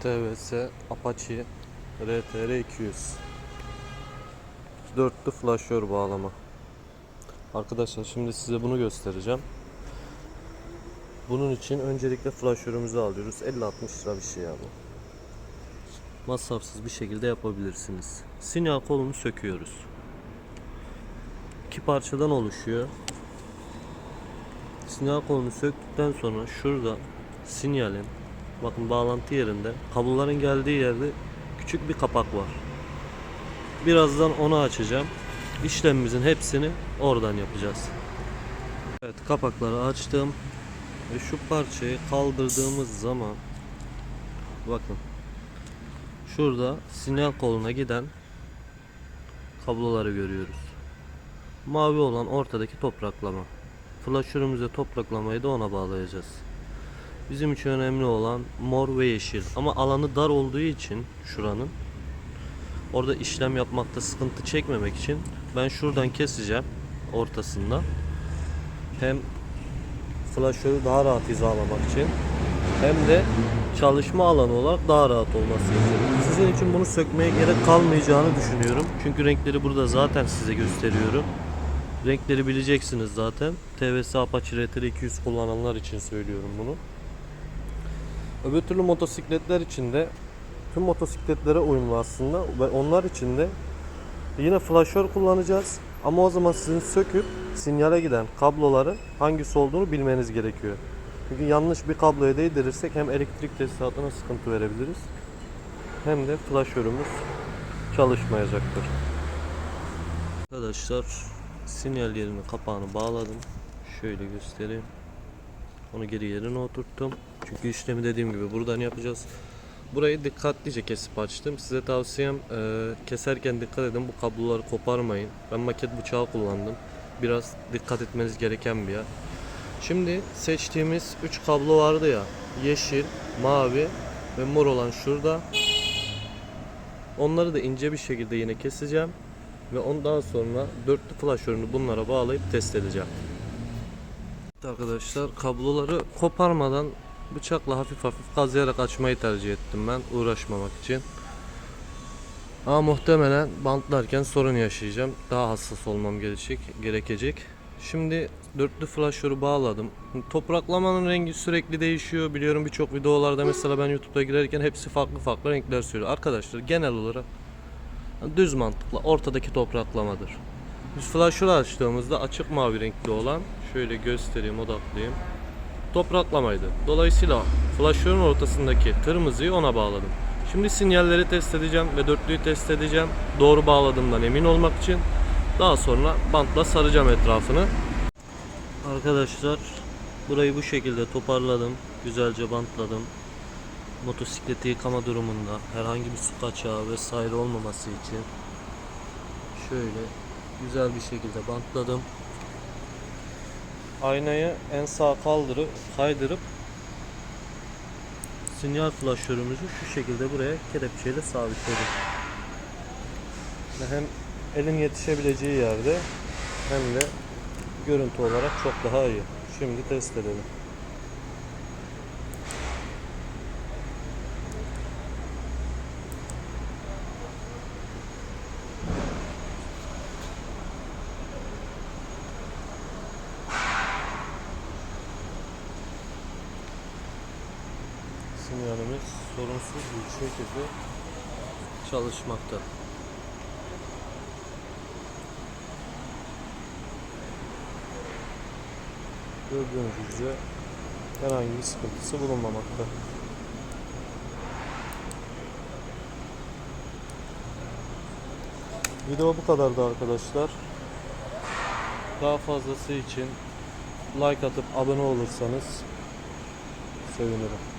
TVS Apache RTR 200 Dörtlü flaşör bağlama. Arkadaşlar şimdi size bunu göstereceğim. Bunun için öncelikle flaşörümüzü alıyoruz. 50-60 lira bir şey abi Masrafsız bir şekilde yapabilirsiniz. Sinyal kolunu söküyoruz. İki parçadan oluşuyor. Sinyal kolunu söktükten sonra şurada sinyalin bakın bağlantı yerinde kabloların geldiği yerde küçük bir kapak var. Birazdan onu açacağım. İşlemimizin hepsini oradan yapacağız. Evet kapakları açtım ve şu parçayı kaldırdığımız zaman bakın şurada sinyal koluna giden kabloları görüyoruz. Mavi olan ortadaki topraklama. Flaşörümüzde topraklamayı da ona bağlayacağız. Bizim için önemli olan mor ve yeşil. Ama alanı dar olduğu için şuranın orada işlem yapmakta sıkıntı çekmemek için ben şuradan keseceğim ortasında. Hem flaşörü daha rahat hizalamak için hem de çalışma alanı olarak daha rahat olması için. Sizin için bunu sökmeye gerek kalmayacağını düşünüyorum. Çünkü renkleri burada zaten size gösteriyorum. Renkleri bileceksiniz zaten. TVS Apache RTR 200 kullananlar için söylüyorum bunu. Öbür türlü motosikletler için de tüm motosikletlere uyumlu aslında ve onlar için de yine flaşör kullanacağız. Ama o zaman sizin söküp sinyale giden kabloları hangisi olduğunu bilmeniz gerekiyor. Çünkü yanlış bir kabloya değdirirsek hem elektrik tesisatına sıkıntı verebiliriz hem de flaşörümüz çalışmayacaktır. Arkadaşlar sinyal yerinin kapağını bağladım. Şöyle göstereyim. Onu geri yerine oturttum. Çünkü işlemi dediğim gibi buradan yapacağız. Burayı dikkatlice kesip açtım. Size tavsiyem e, keserken dikkat edin bu kabloları koparmayın. Ben maket bıçağı kullandım. Biraz dikkat etmeniz gereken bir yer. Şimdi seçtiğimiz 3 kablo vardı ya. Yeşil, mavi ve mor olan şurada. Onları da ince bir şekilde yine keseceğim. Ve ondan sonra dörtlü flaşörünü bunlara bağlayıp test edeceğim. Arkadaşlar kabloları koparmadan bıçakla hafif hafif kazıyarak açmayı tercih ettim ben uğraşmamak için. Ama muhtemelen bantlarken sorun yaşayacağım. Daha hassas olmam gerekecek. gerekecek. Şimdi dörtlü flaşörü bağladım. Topraklamanın rengi sürekli değişiyor. Biliyorum birçok videolarda mesela ben YouTube'da girerken hepsi farklı farklı renkler söylüyor. Arkadaşlar genel olarak düz mantıkla ortadaki topraklamadır. Biz flaşörü açtığımızda açık mavi renkli olan şöyle göstereyim odaklayayım. Topraklamaydı. Dolayısıyla flaşörün ortasındaki kırmızıyı ona bağladım. Şimdi sinyalleri test edeceğim ve dörtlüyü test edeceğim. Doğru bağladığımdan emin olmak için. Daha sonra bantla saracağım etrafını. Arkadaşlar burayı bu şekilde toparladım. Güzelce bantladım. Motosikleti yıkama durumunda herhangi bir su kaçağı vesaire olmaması için şöyle güzel bir şekilde bantladım. Aynayı en sağ kaldırıp kaydırıp sinyal flaşörümüzü şu şekilde buraya kelepçeyle sabitledim. Hem elin yetişebileceği yerde hem de görüntü olarak çok daha iyi. Şimdi test edelim. Sinyalimiz sorunsuz bir şekilde çalışmakta. Gördüğünüz üzere herhangi bir sıkıntısı bulunmamakta. Video bu kadardı arkadaşlar. Daha fazlası için like atıp abone olursanız sevinirim.